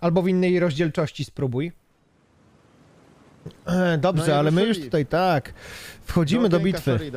Albo w innej rozdzielczości spróbuj. E, Dobrze, No i ale my już tutaj tak. Wchodzimy do okienka bitwy.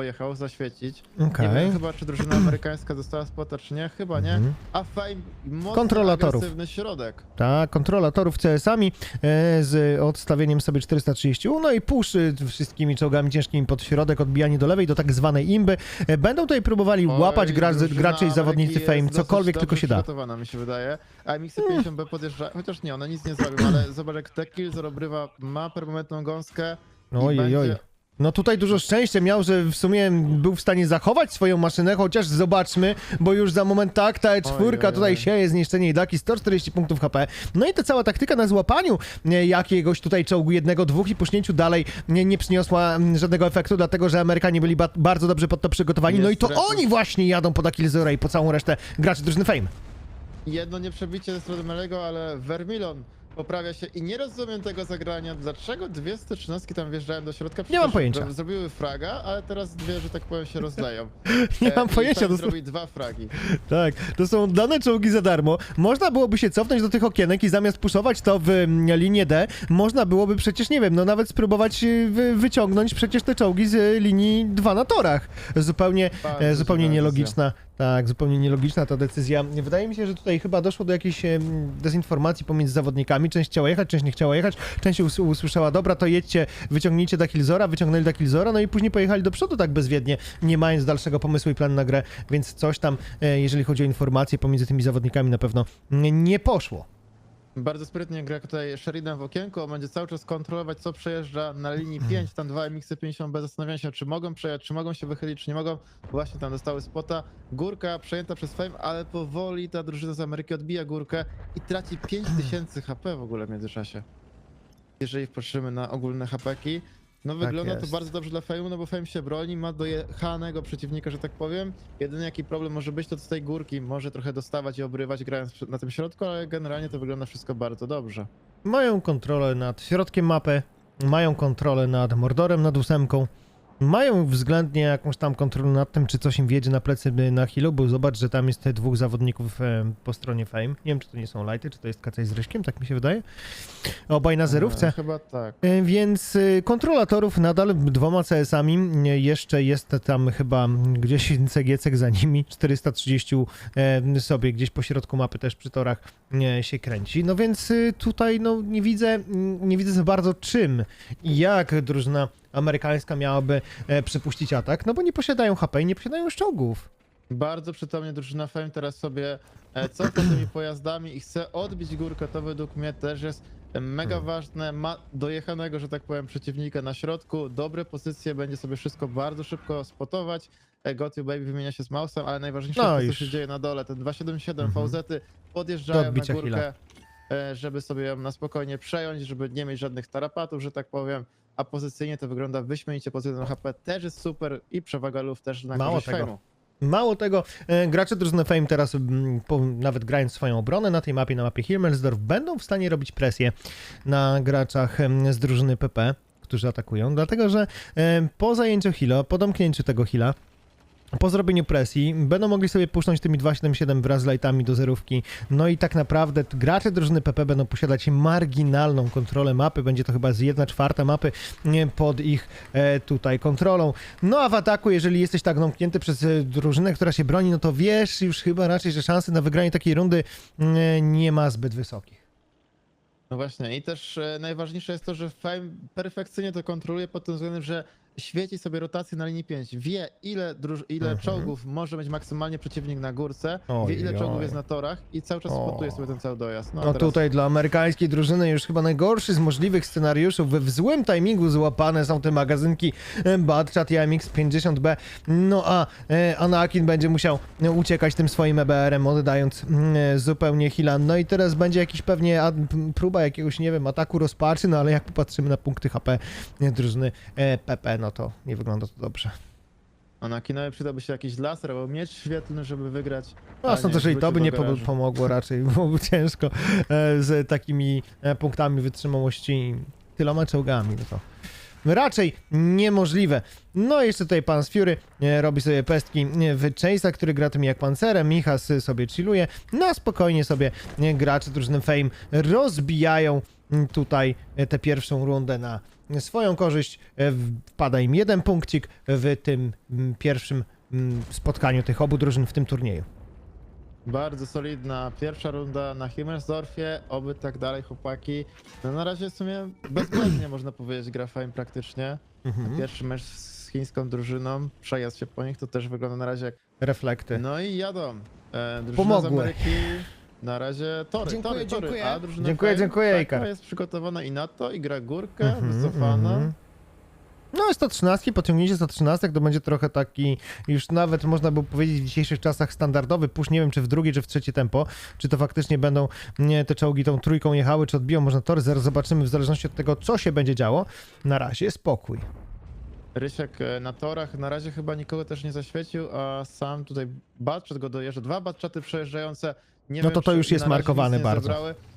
Pojechał zaświecić. Okej. Nie wiem chyba, czy drużyna amerykańska dostała spota, czy nie. Chyba nie. Mhm. A Fame mocno Kontrolatorów. agresywny środek. Tak, kontrola torów CS-ami e, z odstawieniem sobie 430, no i push y, wszystkimi czołgami ciężkimi pod środek, odbijanie do lewej, do tak zwanej imby. E, Będą tutaj próbowali łapać Oj, gra, drużyna gracze i zawodnicy Fame, cokolwiek tylko się da. przygotowana, mi się wydaje. A MX-50B podjeżdża, chociaż nie, one nic nie zrobią, ale zobacz jak te kill obrywa, ma permanentną gąskę i Oj. No tutaj dużo szczęścia miał, że w sumie był w stanie zachować swoją maszynę, chociaż zobaczmy, bo już za moment tak, ta E4 Oj, oj, tutaj sieje zniszczenie i daki, 140 punktów HP. No i ta cała taktyka na złapaniu jakiegoś tutaj czołgu jednego, dwóch i puśnięciu dalej nie, nie przyniosła mm, żadnego efektu, dlatego że Amerykanie byli ba bardzo dobrze pod to przygotowani. No i Jest to oni właśnie jadą pod Akilzora i po całą resztę graczy drużyny Fame. Jedno nieprzebicie ze strony Melego, ale Vermilon poprawia się i nie rozumiem tego zagrania. Dlaczego dwie 113 tam wjeżdżają do środka? Nie mam Przecież pojęcia. zro- Zrobiły fraga, ale teraz dwie, że tak powiem, się rozleją. Nie E, mam pojęcia, to są... dwa fragi. Tak, to są dane czołgi za darmo. Można byłoby się cofnąć do tych okienek i zamiast puszować to w mm, linię D, można byłoby przecież, nie wiem, no nawet spróbować y, wy, wyciągnąć przecież te czołgi z y, linii 2 na torach. Zupełnie, Bardzo e, zupełnie nielogiczna. Tak, zupełnie nielogiczna ta decyzja. Wydaje mi się, że tutaj chyba doszło do jakiejś dezinformacji pomiędzy zawodnikami. Część chciała jechać, część nie chciała jechać. Część us usłyszała, dobra, to jedźcie, wyciągnijcie Dakilzora, wyciągnęli Dakilzora, no i później pojechali do przodu tak bezwiednie, nie mając dalszego pomysłu i planu na grę, więc coś tam, e, jeżeli chodzi o informacje pomiędzy tymi zawodnikami, na pewno nie poszło. Bardzo sprytnie gra tutaj Sheridan w okienku, on będzie cały czas kontrolować, co przejeżdża na linii 5, tam dwa MX-50 zastanawiają się, czy mogą przejechać, czy mogą się wychylić, czy nie mogą. Właśnie tam dostały spota. Górka przejęta przez Fame, ale powoli ta drużyna z Ameryki odbija górkę i traci 5000 HP w ogóle w międzyczasie. Jeżeli patrzymy na ogólne HP-ki. No wygląda to Tak bardzo dobrze dla Fame'u, no bo Fame się broni, ma dojechanego przeciwnika, że tak powiem. Jedyny jaki problem może być, to z tej górki może trochę dostawać i obrywać grając na tym środku, ale generalnie to wygląda wszystko bardzo dobrze. Mają kontrolę nad środkiem mapy, mają kontrolę nad Mordorem, nad ósemką. Mają względnie jakąś tam kontrolę nad tym, czy coś im wiedzie na plecy na healu, bo zobacz, że tam jest te dwóch zawodników po stronie Fame. Nie wiem, czy to nie są lighty, czy to jest Kacaj z Ryśkiem, tak mi się wydaje. Obaj na zerówce. E, chyba tak. E, Więc e, kontrolatorów nadal dwoma CS-ami. Jeszcze jest tam chyba gdzieś Cegiecek za nimi. 430 e, sobie gdzieś po środku mapy też przy torach się kręci. No więc e, tutaj no, nie widzę nie widzę za bardzo czym i jak drużyna amerykańska miałaby e, przypuścić atak, no bo nie posiadają HP i nie posiadają czołgów. Bardzo przytomnie drużyna Fame teraz sobie e, cofa tymi pojazdami i chce odbić górkę. To według mnie też jest mega Hmm. ważne. Ma dojechanego, że tak powiem, przeciwnika na środku. Dobre pozycje, będzie sobie wszystko bardzo szybko spotować. E, Gotiu Baby wymienia się z Mausem, ale najważniejsze No jest to, co się dzieje na dole. Te 277 Mhm. VZ-y podjeżdżają na górkę, e, żeby sobie ją na spokojnie przejąć, żeby nie mieć żadnych tarapatów, że tak powiem. A pozycyjnie to wygląda wyśmienicie pod 1 HP. Też jest super i przewaga luf też na Mało tego. Fame'u. Mało tego, e, gracze drużyny Fame teraz, mm, nawet grając swoją obronę na tej mapie, na mapie Himmelsdorf, będą w stanie robić presję na graczach z drużyny PP, którzy atakują, dlatego że po zajęciu hila, po domknięciu tego hila, po zrobieniu presji będą mogli sobie puszcząć tymi 277 wraz z lightami do zerówki. No i tak naprawdę gracze drużyny PP będą posiadać marginalną kontrolę mapy. Będzie to chyba z 1 czwarta mapy pod ich e, tutaj kontrolą. No a w ataku, jeżeli jesteś tak domknięty przez e, drużynę, która się broni, no to wiesz już chyba raczej, że szanse na wygranie takiej rundy e, nie ma zbyt wysokich. No właśnie, i też e, najważniejsze jest to, że Fame perfekcyjnie to kontroluje pod tym względem, że świeci sobie rotację na linii 5. Wie, ile, druż- ile Mhm. czołgów może mieć maksymalnie przeciwnik na górce, wie, ile czołgów jest na torach i cały czas O. spotuje sobie ten cały dojazd. No, No teraz tutaj dla amerykańskiej drużyny już chyba najgorszy z możliwych scenariuszów. W złym timingu złapane są te magazynki e, Badchat i AMX-50B. No a e, Anakin będzie musiał e, uciekać tym swoim EBR-em, oddając mm, e, zupełnie Hila. No i teraz będzie jakiś pewnie ad, p- próba jakiegoś, nie wiem, ataku rozpaczy, no ale jak popatrzymy na punkty HP e, drużyny e, PP, no to nie wygląda to dobrze. A na kinowie przydałby się jakiś laser albo miecz świetlny, żeby wygrać. No, sądzę, że i to by nie garażu. pomogło raczej, byłoby ciężko e, z takimi e, punktami wytrzymałości i tyloma czołgami, no to raczej niemożliwe. No i jeszcze tutaj pan z Fury e, robi sobie pestki w Chase'a, który gra tym jak pancerem, Michas sobie chilluje, no spokojnie sobie gracze drużyny Fame rozbijają m, tutaj tę pierwszą rundę na swoją korzyść. E, Wpada im jeden punkcik w tym pierwszym spotkaniu tych obu drużyn w tym turnieju. Bardzo solidna pierwsza runda na Himmersdorfie, oby tak dalej chłopaki. No na razie w sumie bezbłędnie można powiedzieć gra Fame praktycznie. Mhm. Pierwszy mecz z chińską drużyną, przejazd się po nich, to też wygląda na razie jak... Reflekty. No i jadą. E, drużyna Pomogły. z Ameryki na razie tory, Dziękuję, tory, tory. dziękuję. A drużyna Dziękuję, dziękuję, taka Ejka. jest przygotowana i na to, i gra górkę, Mhm, wycofana. mhm. No 113, pociągnięcie 113 to będzie trochę taki, już nawet można by powiedzieć w dzisiejszych czasach standardowy push, nie wiem czy w drugie czy w trzecie tempo, czy to faktycznie będą nie, te czołgi tą trójką jechały, czy odbiją można tory, zaraz zobaczymy w zależności od tego co się będzie działo. Na razie spokój. Rysiek e, na torach na razie chyba nikogo też nie zaświecił, a sam tutaj Batchat go dojeżdża. Dwa Batchaty przejeżdżające. Nie No wiem, to to już jest markowane bardzo.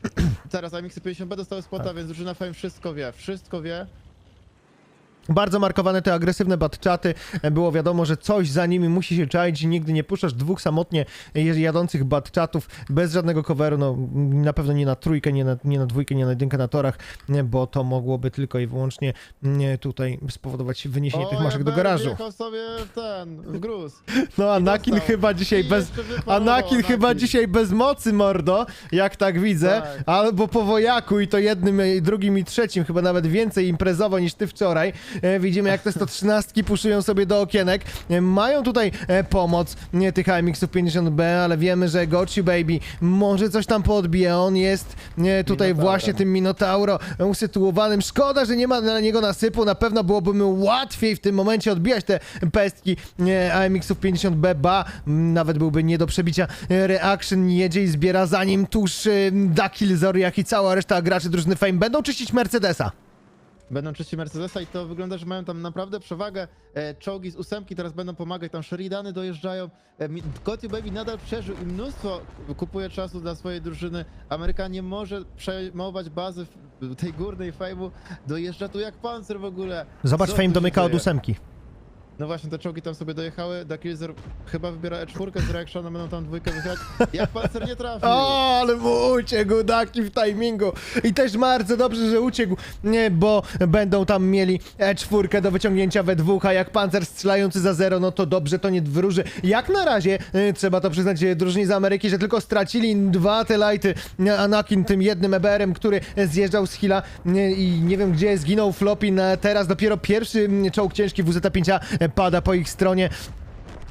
Teraz AMX 50B dostały spota, Tak. więc drużyna Fame wszystko wie. Wszystko wie. Bardzo markowane te agresywne batczaty. Było wiadomo, że coś za nimi musi się czaić i nigdy nie puszczasz dwóch samotnie jadących batczatów bez żadnego coveru. No, na pewno nie na trójkę, nie na, nie na dwójkę, nie na jedynkę na torach, bo to mogłoby tylko i wyłącznie nie, tutaj spowodować wyniesienie tych maszek do Eber garażu. Sobie ten, w gruz. No Anakin chyba dzisiaj bez... Anakin chyba dzisiaj bez mocy, mordo, jak tak widzę, Tak. albo po wojaku i to jednym, i drugim i trzecim, chyba nawet więcej imprezowo niż ty wczoraj. E, widzimy jak te 113 puszują sobie do okienek. E, mają tutaj e, pomoc tych AMX-ów 50B, ale wiemy, że Gotchi Baby może coś tam podbije. On jest tutaj Minotaurem. właśnie tym Minotauro usytuowanym. Szkoda, że nie ma na niego nasypu. Na pewno byłoby mu łatwiej w tym momencie odbijać te pestki AMX-ów 50B, ba, nawet byłby nie do przebicia. Reaction jedzie i zbiera zanim tuż e, da Killzor, jak i cała reszta graczy drużyny Fame będą czyścić Mercedesa. Będą czyścić Mercedesa i to wygląda, że mają tam naprawdę przewagę. E, czołgi z ósemki teraz będą pomagać, tam Sheridany dojeżdżają. E, Gotti Baby nadal przeżył i mnóstwo kupuje czasu dla swojej drużyny. Ameryka nie może przejmować bazy w- tej górnej fejmu. Dojeżdża tu jak pancer w ogóle. Zobacz, Co Fame domyka od dzieje? ósemki. No właśnie, te czołgi tam sobie dojechały. Dakilzer chyba wybiera E4 z Reactionem, będą tam dwójkę wychylać. Jak pancer nie trafił. O, ale mu uciekł Daki w timingu. I też bardzo dobrze, że uciekł, nie, bo będą tam mieli E4 do wyciągnięcia we dwóch, a jak pancer strzelający za zero, no to dobrze to nie wróży. Jak na razie, e, trzeba to przyznać e, drużynie z Ameryki, że tylko stracili dwa te lighty. E, Anakin tym jednym EBR-em, który zjeżdżał z Hila i nie wiem gdzie zginął Floppy. Na, teraz dopiero pierwszy czołg ciężki WZ-5 e, pada po ich stronie.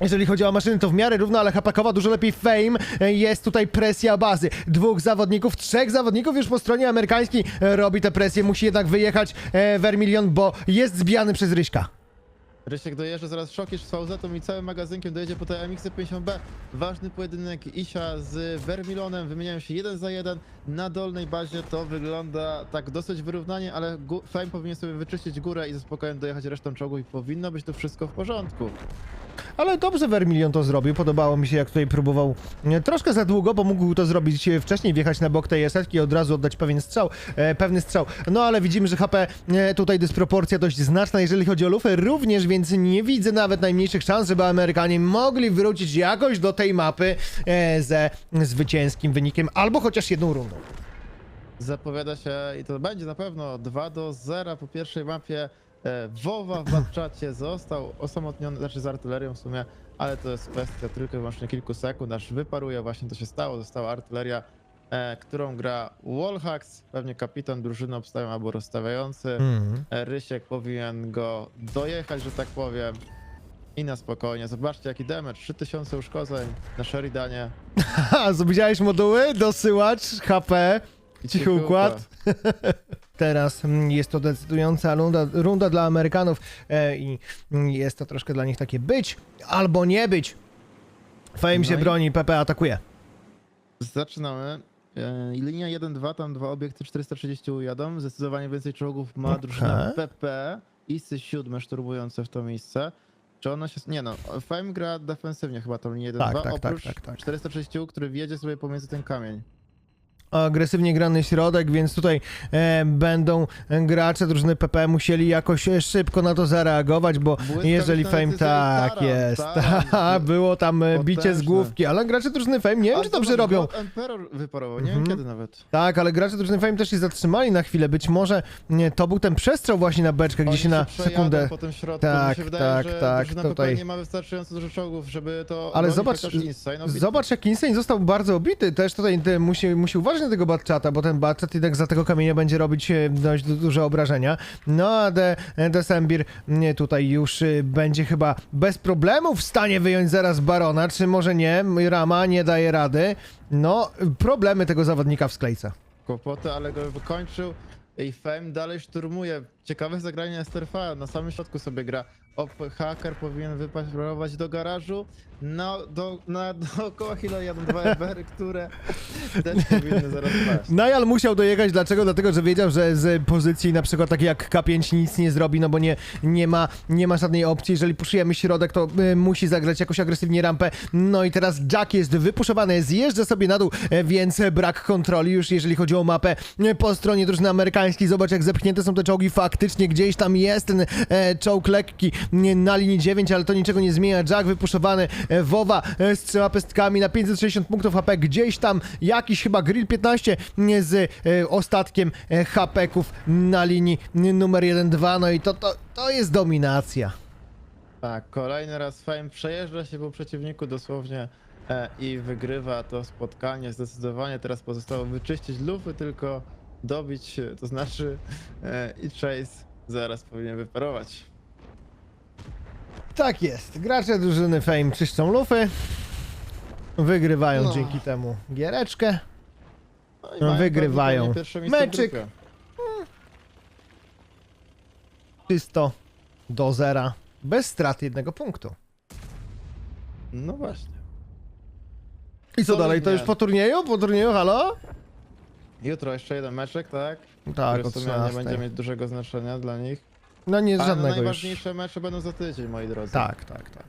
Jeżeli chodzi o maszyny, to w miarę równo, ale Hapakowa dużo lepiej fame. E, Jest tutaj presja bazy. Dwóch zawodników, trzech zawodników już po stronie amerykańskiej e, robi tę presję. Musi jednak wyjechać e, Vermilion, bo jest zbijany przez Ryśka. Rysiek dojeżdża zaraz szokisz z VZ-ą i całym magazynkiem dojedzie po tej MX-50B. Ważny pojedynek Isia z Vermilonem, wymieniają się jeden za jeden. Na dolnej bazie to wygląda tak dosyć wyrównanie, ale Fame powinien sobie wyczyścić górę i ze spokojem dojechać resztą czołgów i powinno być tu wszystko w porządku. Ale dobrze Vermilion to zrobił. Podobało mi się, jak tutaj próbował troszkę za długo, bo mógł to zrobić e, wcześniej, wjechać na bok tej esetki i od razu oddać pewien strzał, e, pewny strzał. No ale widzimy, że HP e, tutaj dysproporcja dość znaczna, jeżeli chodzi o lufę również, więc nie widzę nawet najmniejszych szans, żeby Amerykanie mogli wrócić jakoś do tej mapy e, ze zwycięskim wynikiem, albo chociaż jedną rundą. Zapowiada się i to będzie na pewno 2 do 0 po pierwszej mapie. E, Wowa w Batczacie został osamotniony, znaczy z artylerią w sumie, ale to jest kwestia tylko i wyłącznie kilku sekund, aż wyparuje, właśnie to się stało, została artyleria, e, którą gra Wallhacks, pewnie kapitan drużyny obstawiam albo rozstawiający. Mhm. E, Rysiek powinien go dojechać, że tak powiem. I na spokojnie. Zobaczcie jaki damage. 3000 uszkodzeń na Sheridanie. Widziałeś moduły? Dosyłacz, HP, I cichy układ. Teraz mm, jest to decydująca runda, runda dla Amerykanów e, i mm, jest to troszkę dla nich takie być albo nie być. Fame No się broni, Pepe atakuje. Zaczynamy. E, Linia 1-2, tam dwa obiekty 430 ujadą. Zdecydowanie więcej czołgów ma drużyna Okej. PP. Isy 7 szturmujące w to miejsce. Czy ona się... Nie no, Fame gra defensywnie chyba tą linię 1-2, Tak, tak, tak, oprócz tak, tak. 430, który wjedzie sobie pomiędzy ten kamień. Agresywnie grany środek, więc tutaj e, będą gracze drużyny PP musieli jakoś e, szybko na to zareagować, bo jeżeli Fame tak jest, taran. było tam e, bicie z Potężne. główki, ale gracze drużyny Fame nie wiem, A czy dobrze robią. Emperor wyparował, nie Mhm. wiem kiedy nawet. Tak, ale gracze drużyny Fame też się zatrzymali na chwilę. Być może nie, to był ten przestrzał właśnie na beczkę, gdzie Oni się na sekundę. po tym środku. Tak, wydaje, tak, że tak, tutaj- nie ma wystarczająco dużo czołgów, żeby to Ale zobacz, obity. Zobacz, jak Insane został bardzo obity. Też tutaj musi, musi uważać na tego Batchata, bo ten Batchat jednak za tego kamienia będzie robić e, dość du- duże obrażenia. No a de, Desembir nie, tutaj już e, będzie chyba bez problemu w stanie wyjąć zaraz Barona, czy może nie. Rama nie daje rady. No, problemy tego zawodnika w sklejce. kłopoty, ale go wykończył i Fame dalej szturmuje. Ciekawe zagranie STRV, na samym środku sobie gra. Op, haker powinien wyparować do garażu. No, do, na, dookoła Hilo jadą dwa ebery, które też powinny zaraz paść. Najal musiał dojechać, dlaczego? Dlatego, że wiedział, że z pozycji na przykład takiej jak K5 nic nie zrobi, no bo nie, nie, ma, nie ma żadnej opcji. Jeżeli puszujemy środek, to y, musi zagrać jakoś agresywnie rampę. No i teraz Jack jest wypuszowany, zjeżdża sobie na dół, e, więc brak kontroli już jeżeli chodzi o mapę e, po stronie drużyny amerykańskiej. Zobacz jak zepchnięte są te czołgi, faktycznie gdzieś tam jest ten e, czołg lekki na linii 9, ale to niczego nie zmienia. Jack wypuszowany, e, Wowa e, z trzema pestkami na 560 punktów HP, gdzieś tam jakiś chyba Grill 15 nie, z e, ostatkiem HP-ków na linii numer 1-2, no i to, to, to jest dominacja. Tak, kolejny raz Fame przejeżdża się po przeciwniku dosłownie e, i wygrywa to spotkanie zdecydowanie. Teraz pozostało wyczyścić lufy, tylko dobić, to znaczy e, i Chase zaraz powinien wyparować. Tak jest, gracze drużyny Fame czyszczą lufy, wygrywają No. dzięki temu giereczkę. No i mają wygrywają. prawdopodobnie pierwsze miejsce w Meczyk. grupie. czysto do zera, bez straty jednego punktu. No właśnie. I co Co dalej, to już po turnieju? Po turnieju, halo? Jutro jeszcze jeden meczek, tak? Tak, Który o w sumie nie 13. będzie mieć dużego znaczenia dla nich. No nie Ale żadnego już. najważniejsze mecze będą za tydzień, moi drodzy. Tak, tak, tak.